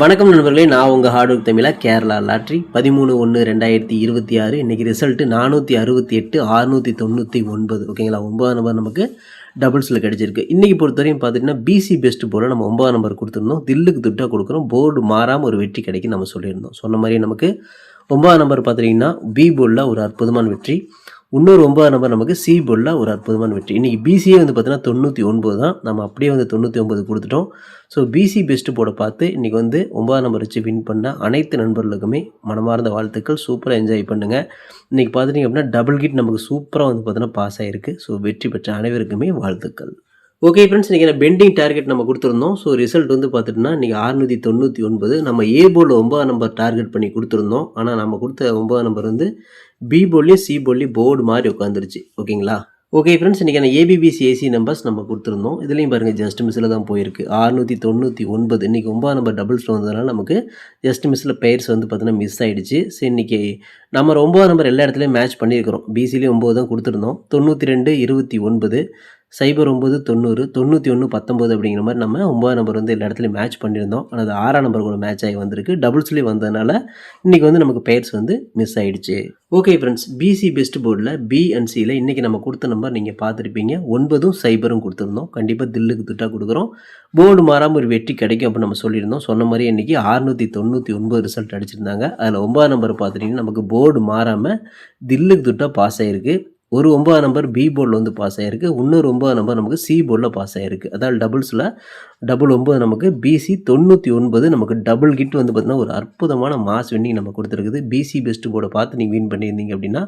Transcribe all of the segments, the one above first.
வணக்கம் நண்பர்களே நான் உங்கள் ஹார்ட் ஒர்க் தமிழா கேரளா லாட்ரி. பதிமூணு ஒன்று ரெண்டாயிரத்தி இருபத்தி ஆறு. இன்றைக்கி ரிசல்ட்டு நானூற்றி அறுபத்தி எட்டு அறுநூற்றி தொண்ணூற்றி ஒன்பது. ஓகேங்களா ஒன்பதாம் நம்பர் நமக்கு டபுள்ஸில் கிடச்சிருக்கு. இன்றைக்கி பொறுத்தவரையும் பார்த்துட்டிங்கன்னா பிசி பெஸ்ட் போல் நம்ம ஒன்பதாம் நம்பர் கொடுத்துருந்தோம். தில்லுக்கு துட்டாக கொடுக்குறோம். போர்டு மாறாமல் ஒரு வெற்றி கிடைக்கும் நம்ம சொல்லியிருந்தோம். சொன்ன மாதிரி நமக்கு ஒன்பதாம் நம்பர் பார்த்துட்டிங்கன்னா பி போர்டில் ஒரு அற்புதமான வெற்றி. இன்னொரு ஒன்பதாம் நம்பர் நமக்கு சி போர்டில் ஒரு அற்புதமான வெற்றி. இன்றைக்கி பிசியே வந்து பார்த்தீங்கன்னா தொண்ணூற்றி ஒன்பது தான். நம்ம அப்படியே வந்து தொண்ணூற்றி ஒன்பது கொடுத்துட்டோம். ஸோ பிசி பெஸ்ட்டு போட பார்த்து இன்றைக்கி வந்து ஒன்பதாம் நம்பர் வச்சு வின் பண்ண அனைத்து நண்பர்களுக்குமே மனமார்ந்த வாழ்த்துக்கள். சூப்பராக என்ஜாய் பண்ணுங்கள் இன்றைக்கி பார்த்துட்டிங்க அப்படின்னா டபுள் கிட் நமக்கு சூப்பராக வந்து பார்த்தீங்கன்னா பாஸ் ஆகிருக்கு ஸோ வெற்றி பெற்ற அனைவருக்குமே வாழ்த்துக்கள். ஓகே ஃப்ரெண்ட்ஸ் இன்றைக்கி நான் பெண்டிங் டார்கெட் நம்ம கொடுத்துருந்தோம். ஸோ ரிசல்ட் வந்து பார்த்துட்டுனா இன்றைக்கி ஆறுநூற்றி தொண்ணூற்றி ஒன்பது. நம்ம ஏ போர்டில் ஒன்பதாம் நம்பர் டார்கெட் பண்ணி கொடுத்துருந்தோம். ஆனால் நம்ம கொடுத்த ஒன்பதாம் நம்பர் வந்து பி போர்ட்லேயும் சி போர்ட்லேயும் போர்டு மாதிரி உட்காந்துருச்சு ஓகேங்களா? ஓகே ஃப்ரெண்ட்ஸ் இன்றைக்கி நான் ஏபிபிசி ஏசி நம்பர்ஸ் நம்ம கொடுத்துருந்தோம். இதுலேயும் பாருங்கள் ஜஸ்ட் மிஸ்ஸில் தான் போயிருக்கு. ஆறுநூற்றி தொண்ணூற்றி ஒன்பது. இன்றைக்கி ஒன்பதாம் நம்பர் டபுள்ஸ் வந்ததுனால நமக்கு ஜஸ்ட் மிஸ்ஸில் பெயர்ஸ் வந்து பார்த்தீங்கன்னா மிஸ் ஆகிடுச்சு சரி இன்றைக்கி நம்ம ஒம்பது நம்பர் எல்லா இடத்துலையும் மேட்ச் பண்ணியிருக்கிறோம். பிசிலேயும் ஒம்பது தான் கொடுத்துருந்தோம். தொண்ணூற்றி ரெண்டு இருபத்தி ஒன்பது. சைபர் ஒம்பது தொண்ணூறு தொண்ணூற்றி ஒன்று பத்தொம்போது அப்படிங்கிற மாதிரி நம்ம ஒம்பது நம்பர் வந்து எல்லா இடத்துலையும் மேட்ச் பண்ணியிருந்தோம். ஆனால் அது ஆறாம் நம்பர் கூட மேட்ச் ஆகி வந்திருக்கு. டபுள்ஸ்லேயும் வந்ததுனால இன்றைக்கி வந்து நமக்கு பெயர்ஸ் வந்து மிஸ் ஆகிடுச்சு ஓகே ஃப்ரெண்ட்ஸ் பிசி பெஸ்ட் போர்டில் பி அண்ட் சியில் இன்றைக்கி நம்ம கொடுத்த நம்பர் நீங்கள் பார்த்துருப்பீங்க. ஒன்பதும் சைபரும் கொடுத்துருந்தோம். கண்டிப்பாக தில்லுக்கு திட்டாக கொடுக்குறோம். போர்டு மாறாமல் ஒரு வெற்றி கிடைக்கும் அப்படின்னு நம்ம சொல்லியிருந்தோம். சொன்ன மாதிரி இன்றைக்கி ஆறுநூற்றி தொண்ணூற்றி ஒன்பது ரிசல்ட் அடிச்சிருந்தாங்க. அதில் ஒன்பதாம் நம்பர் பார்த்துட்டிங்கன்னா நமக்கு போர்டு மாறாமல் தில்லுக்கு துட்டா பாஸ் ஆகிருக்கு ஒரு ஒன்பதாம் நம்பர் பி போர்டில் வந்து பாஸ் ஆகிருக்கு இன்னொரு ஒன்பதாம் நம்பர் நமக்கு சி போர்டில் பாஸ் ஆகிருக்கு அதாவது டபுள்ஸில் டபுள் ஒம்பது நமக்கு பிசி தொண்ணூற்றி ஒன்பது நமக்கு டபுள் கிட் வந்து பார்த்திங்கன்னா ஒரு அற்புதமான மாஸ் வின்னிங் நம்ம கொடுத்துருக்குது. பிசி பெஸ்ட் போர்டை பார்த்து நீங்கள் வின் பண்ணியிருந்தீங்க அப்படின்னா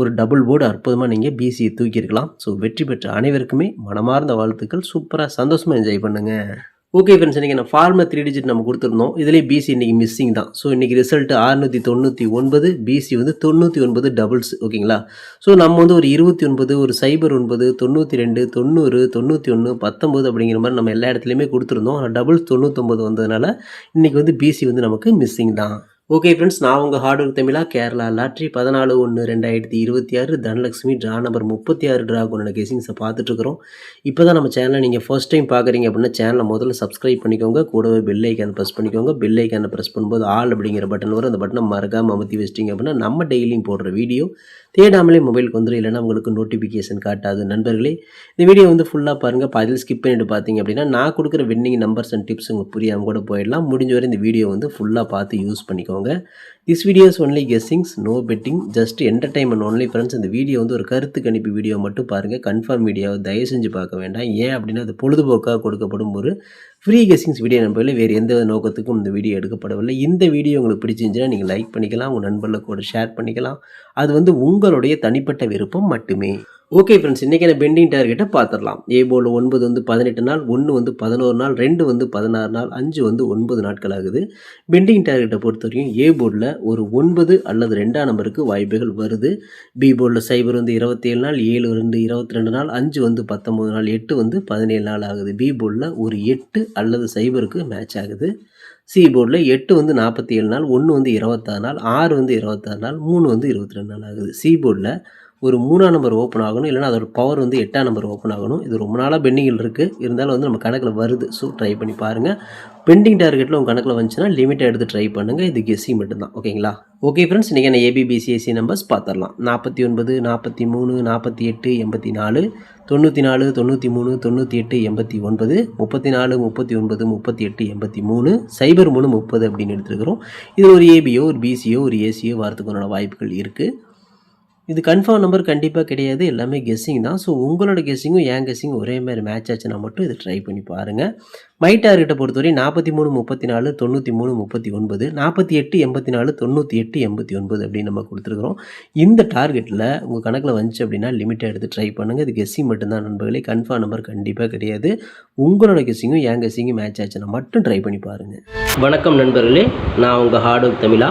ஒரு டபுள் போர்டு அற்புதமாக நீங்கள் பிசியை தூக்கியிருக்கலாம். ஸோ வெற்றி பெற்ற அனைவருக்குமே மனமார்ந்த வாழ்த்துக்கள். சூப்பராக சந்தோஷமாக என்ஜாய் பண்ணுங்கள் ஓகே ஃப்ரெண்ட்ஸ் இன்றைக்கி நான் ஃபார்மில் த்ரீ டிஜிட் நம்ம கொடுத்துருந்தோம். இதிலே பிசி இன்றைக்கி மிஸ்ஸிங் தான். ஸோ இன்றைக்கி ரிசல்ட் ஆறுநூற்றி தொண்ணூற்றி ஒன்பது பிசி வந்து தொண்ணூற்றி ஒன்பது டபுள்ஸ் ஓகேங்களா ஸோ நம்ம வந்து ஒரு இருபத்தி ஒன்பது ஒரு சைபர் ஒன்பது தொண்ணூற்றி ரெண்டு தொண்ணூறு தொண்ணூற்றி ஒன்று பத்தொம்போது அப்படிங்கிற மாதிரி நம்ம எல்லா இடத்துலையுமே கொடுத்துருந்தோம். ஆனால் டபுள்ஸ் தொண்ணூற்றொம்பது வந்ததுனால இன்றைக்கி வந்து பிசி வந்து நமக்கு மிஸ்ஸிங் தான். ஓகே ஃப்ரெண்ட்ஸ் நான் உங்கள் ஹார்ட் ஒர்க் தமிழா கேரளா லாட்ரி பதினாலு ஒன்று ரெண்டாயிரத்தி இருபத்தி ஆறு தனலக்ஷ்மி ட்ரா நம்பர் முப்பத்தி ஆறு ட்ரா கொண்ட கேசிங்ஸை பார்த்துட்ருக்குறோம் இப்போ தான் நம்ம சேனலை நீங்கள் ஃபர்ஸ்ட் டைம் பார்க்குறீங்க அப்படின்னா சேனலை முதல்ல சப்ஸ்கிரைப் பண்ணிக்கோங்க. கூடவே பெல் ஐக்கான் ப்ரெஸ் பண்ணிக்கோங்க. பெல் ஐக்கானை ப்ரெஸ் பண்ணும்போது ஆல் அப்படிங்கிற பட்டன் வரும். அந்த பட்டனை மறக்காமல் அமுத்தி வச்சிட்டிங்க அப்படின்னா நம்ம டெய்லியும் போடுற வீடியோ தேடாமலே மொபைலுக்கு வந்துடும் இல்லைன்னா உங்களுக்கு நோட்டிஃபிகேஷன் காட்டாது. நண்பர்களே இந்த வீடியோ வந்து ஃபுல்லாக பாருங்கள் பதில் ஸ்கிப் பண்ணிட்டு பார்த்தீங்க அப்படின்னா நான் கொடுக்குற வின்னிங் நம்பர்ஸ் அண்ட் டிப்ஸ் உங்களுக்கு புரியாமல் கூட போயிடலாம். முடிஞ்ச வரை இந்த வீடியோ வந்து ஃபுல்லாக பார்த்து யூஸ் பண்ணிக்கோங்க. This videos only guessings no betting just entertainment only friends இந்த வீடியோ வந்து ஒரு கருத்து கணிப்பு வீடியோ மட்டும் பாருங்கள் கன்ஃபார்ம் வீடியோவை தயவு செஞ்சு பார்க்க வேண்டாம். ஏன் அப்படின்னா அது பொழுதுபோக்காக கொடுக்கப்படும் ஒரு ஃப்ரீ கெஸ்ஸிங்ஸ் வீடியோ நம்பவில்லை வேறு எந்த நோக்கத்துக்கும் இந்த வீடியோ எடுக்கப்படவில்லை. இந்த வீடியோ உங்களுக்கு பிடிச்சிருந்துச்சுன்னா நீங்கள் லைக் பண்ணிக்கலாம். உங்கள் நண்பர்களுக்கு கூட ஷேர் பண்ணிக்கலாம். அது வந்து உங்களுடைய தனிப்பட்ட விருப்பம் மட்டுமே. ஓகே ஃப்ரெண்ட்ஸ் இன்றைக்கான பெண்டிங் டார்கெட்டை பார்த்துடலாம். ஏ போர்டில் ஒன்பது வந்து பதினெட்டு நாள் ஒன்று வந்து பதினோரு நாள் ரெண்டு வந்து பதினாறு நாள் அஞ்சு வந்து ஒன்பது நாட்கள் ஆகுது. பெண்டிங் டார்கெட்டை பொறுத்த வரைக்கும் ஏ போர்டில் ஒரு ஒன்பது அல்லது ரெண்டாம் நம்பருக்கு வாய்ப்புகள் வருது. பி போர்டில் சைபர் வந்து இருபத்தேழு நாள் ஏழு ரெண்டு இருபத்தி ரெண்டு நாள் அஞ்சு வந்து பத்தொம்பது நாள் எட்டு வந்து பதினேழு நாள் ஆகுது. பி போர்டில் ஒரு எட்டு அல்லது சைபருக்கு மேட்ச் ஆகுது. சி போர்டில் எட்டு வந்து நாற்பத்தி ஏழு நாள் ஒன்று வந்து இருபத்தாறு நாள் ஆறு வந்து இருபத்தாறு நாள் மூணு வந்து இருபத்தி ரெண்டு நாள் ஆகுது. சி போர்டில் ஒரு மூணாம் நம்பர் ஓப்பன் ஆகணும். இல்லைனா அதோட பவர் வந்து எட்டாம் நம்பர் ஓப்பன் ஆகணும். இது ரொம்ப நாளாக பெண்டிங்கில் இருக்குது இருந்தாலும் வந்து நம்ம கணக்கில் வருது. ஸோ ட்ரை பண்ணி பாருங்கள் பெண்டிங் டார்கெட்டில் உங்கள் கணக்கில் வந்துச்சுன்னா லிமிட்டை எடுத்து ட்ரை பண்ணுங்கள் இது கெஸ்ஸி மட்டும்தான். ஓகேங்களா ஓகே ஃப்ரெண்ட்ஸ் இன்றைக்கி என்ன ஏபிபிசிஎஸ்சி நம்பர்ஸ் பார்த்துடலாம் நாற்பத்தி ஒன்பது நாற்பத்தி மூணு நாற்பத்தி எட்டு எண்பத்தி நாலு தொண்ணூற்றி நாலு தொண்ணூற்றி மூணு தொண்ணூற்றி எட்டு எண்பத்தி ஒன்பது முப்பத்தி நாலு முப்பத்தி ஒன்பது முப்பத்தி எட்டு எண்பத்தி மூணு சைபர் மூணு முப்பது அப்படின்னு எடுத்துருக்கிறோம். இது ஒரு ஏபியோ ஒரு பிசியோ ஒரு ஏசியோ வரத்துக்கு வாய்ப்புகள் இருக்குது இது கன்ஃபார்ம் நம்பர் கண்டிப்பாக கிடையாது. எல்லாமே கெஸ்ஸிங் தான். ஸோ உங்களோட கெஸ்ஸிங்கும் என் கெஸ்ஸிங்கும் ஒரே மாதிரி மேட்ச் ஆச்சுன்னா மட்டும் இதை ட்ரை பண்ணி பாருங்கள் மை டார்கெட்டை பொறுத்தவரை நாற்பத்தி மூணு முப்பத்தி நாலு தொண்ணூற்றி மூணு முப்பத்தி ஒன்பது நாற்பத்தி எட்டு எண்பத்தி நாலு தொண்ணூற்றி எட்டு எண்பத்தி ஒன்பது அப்படின்னு நம்ம கொடுத்துருக்குறோம். இந்த டார்கெட்டில் உங்கள் கணக்கில் வந்துச்சு அப்படின்னா லிமிட்டாக எடுத்து ட்ரை பண்ணுங்கள் இது கெஸ்ஸிங் மட்டும்தான் நண்பர்களே. கன்ஃபார்ம் நம்பர் கண்டிப்பாக கிடையாது. உங்களோட கெஸ்ஸிங்கும் என் கெஸ்ஸிங்கும் மேட்ச் ஆச்சுன்னா மட்டும் ட்ரை பண்ணி பாருங்கள் வணக்கம் நண்பர்களே. நான் உங்கள் ஹார்ட் ஒர்க் தமிழா.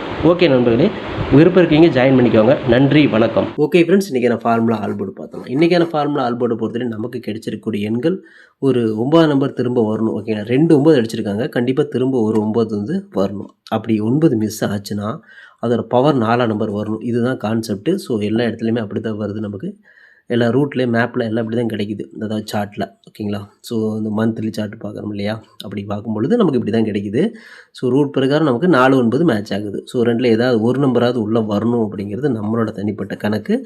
ஓகே நண்பர்களே விருப்பம் இருக்கீங்க ஜாயின் பண்ணிக்கோங்க. நன்றி வணக்கம். ஓகே ஃப்ரெண்ட்ஸ் இன்றைக்கான ஃபார்முலா ஆல்போர்டு பார்த்தோம். இன்றைக்கான ஃபார்முலா ஆல்போர்டு பொறுத்தவரை நமக்கு கிடைச்சிருக்கக்கூடிய எண்கள் ஒரு ஒன்பது நம்பர் திரும்ப வரணும் ஓகேங்களா ரெண்டு ஒம்பது அடிச்சிருக்காங்க. கண்டிப்பாக திரும்ப ஒரு ஒம்பது வந்து வரணும். அப்படி ஒன்பது மிஸ் ஆச்சுன்னா அதோடய பவர் நாலாம் நம்பர் வரணும். இதுதான் கான்செப்ட்டு ஸோ எல்லா இடத்துலையுமே அப்படி தான் வருது நமக்கு. எல்லா ரூட்லேயும் மேப்பில் எல்லாம் இப்படி தான் கிடைக்குது அதாவது சார்ட்டில் ஓகேங்களா ஸோ இந்த மந்த்லி சார்ட் பார்க்குறோம் இல்லையா? அப்படி பார்க்கும் பொழுது நமக்கு இப்படி தான் கிடைக்குது. ஸோ ரூட் பிரகாரம் நமக்கு நாலு ஒன்பது மேட்ச் ஆகுது. ஸோ ரெண்டில் ஏதாவது ஒரு நம்பராவது உள்ளே வரணும் அப்படிங்கிறது நம்மளோட தனிப்பட்ட கணக்கு.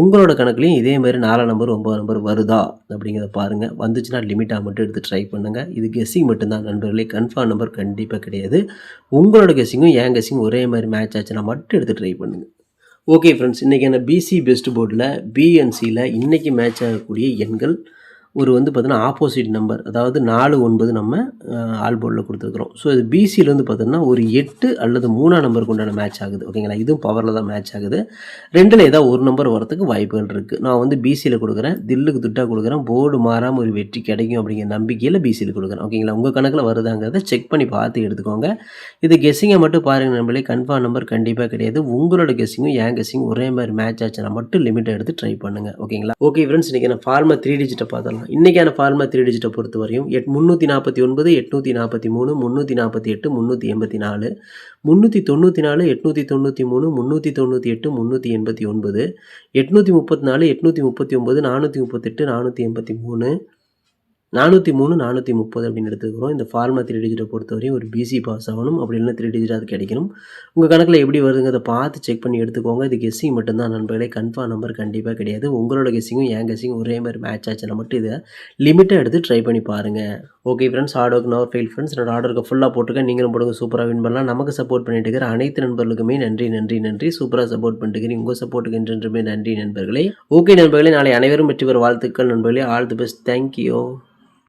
உங்களோட கணக்குலையும் இதே மாதிரி நாலாம் நம்பர் ஒம்பது நம்பர் வருதா? அப்படிங்கிறத பாருங்கள் வந்துச்சுன்னா லிமிட்டாக மட்டும் எடுத்து ட்ரை பண்ணுங்கள் இது கெஸ்ஸிங் மட்டும்தான் நண்பர்களே. கன்ஃபார்ம் நம்பர் கண்டிப்பாக கிடையாது. உங்களோட கெஸ்ஸிங்கும் என் கெஸ்ஸிங்கும் ஒரே மாதிரி மேட்ச் ஆச்சுன்னா மட்டும் எடுத்து ட்ரை பண்ணுங்கள் ஓகே ஃப்ரெண்ட்ஸ் இன்றைக்கான பிசி பெஸ்ட் போர்டில் பிஎன்சியில் இன்றைக்கி மேட்ச் ஆகக்கூடிய எண்கள் ஒரு வந்து பார்த்தீங்கன்னா ஆப்போசிட் நம்பர் அதாவது நாலு ஒன்பது நம்ம ஆல் போர்டில் கொடுத்துருக்குறோம். ஸோ இது பிசியில் வந்து பார்த்தீங்கன்னா ஒரு எட்டு அல்லது மூணாம் நம்பருக்கு உண்டான மேட்ச் ஆகுது. ஓகேங்களா இதுவும் பவரில் தான் மேட்ச் ஆகுது. ரெண்டில் ஏதாவது ஒரு நம்பர் வரத்துக்கு வாய்ப்புகள் இருக்குது நான் வந்து பிசியில் கொடுக்குறேன். தில்லுக்கு துட்டாக கொடுக்குறேன். போர்டு மாறாமல் ஒரு வெற்றி கிடைக்கும் அப்படிங்கிற நம்பிக்கையில் பிசியில் கொடுக்குறேன். ஓகேங்களா உங்கள் கணக்கில் வருதாங்கிறத செக் பண்ணி பார்த்து எடுத்துக்கோங்க. இது கெஸ்ஸிங்கை மட்டும் பாருங்கள் நம்மளே கன்ஃபார்ம் நம்பர் கண்டிப்பாக கிடையாது. உங்களோட கெஸ்ஸிங்கும் என் கெஸ்ஸிங் ஒரே மாதிரி மேட்ச் ஆச்சுன்னா மட்டும் லிமிட்டை எடுத்து ட்ரை பண்ணுங்கள் ஓகேங்களா ஓகே ஃப்ரெண்ட்ஸ் இன்றைக்கி நான் ஃபார்மா த்ரீ டிஜிட்டை பார்த்தலாம் இன்றைக்கான ஃபார்மா த்ரீ டிஜிட்டை பொறுத்த வரையும் எட் முந்நூற்றி நாற்பத்தி ஒன்பது எட்நூற்றி நாற்பத்தி மூணு முந்நூற்றி நாற்பத்தி எட்டு முந்நூற்றி எண்பத்தி நாலு முந்நூற்றி தொண்ணூற்றி நாலு எட்நூற்றி தொண்ணூற்றி மூணு முந்நூற்றி தொண்ணூற்றி எட்டு முந்நூற்றி எண்பத்தி ஒன்பது எட்நூற்றி முப்பத்தி நாலு எட்நூற்றி முப்பத்தி ஒம்பது நானூற்றி முப்பத்தெட்டு நானூற்றி எண்பத்தி மூணு நானூற்றி மூணு நானூற்றி முப்பது அப்படின்னு எடுத்துக்கிறோம். இந்த ஃபார்மா த்ரீ டிஜிட்டை பொறுத்தவரையும் ஒரு பிசி பாஸ் ஆகணும். அப்படி இல்லைன்னா த்ரீ டிஜிட் அது கிடைக்கணும். உங்கள் கணக்கில் எப்படி வருதுங்கிறத பார்த்து செக் பண்ணி எடுத்துக்கோங்க. இது கெஸ்ஸிங் மட்டும்தான் நண்பர்களே. கன்ஃபார்ம் நம்பர் கண்டிப்பாக கிடையாது. உங்களோட கெஸ்ஸிங்கும் என் கெஸ்ஸிங்கும் ஒரே மாதிரி மேட்ச் ஆச்சுன்னா மட்டும் இதை லிமிட்டாக எடுத்து ட்ரை பண்ணி பாருங்கள் okay friends hard work never fail friends என்னோட ஆர்டருக்கு ஃபுல்லாக போட்டுக்க நீங்களும் போடுங்க. சூப்பராக வின் பண்ணலாம். நமக்கு சப்போர்ட் பண்ணிட்டு இருக்கிற அனைத்து நண்பர்களுக்குமே நன்றி நன்றி நன்றி. சூப்பராக சப்போர்ட் பண்ணிட்டு உங்கள் சப்போர்ட்டுக்கு என்றென்றுமே நன்றி நண்பர்களே. ஓகே நண்பர்களே நாளை அனைவரும் வெற்றி பெற வாழ்த்துக்கள் நண்பர்களே. All the best thank you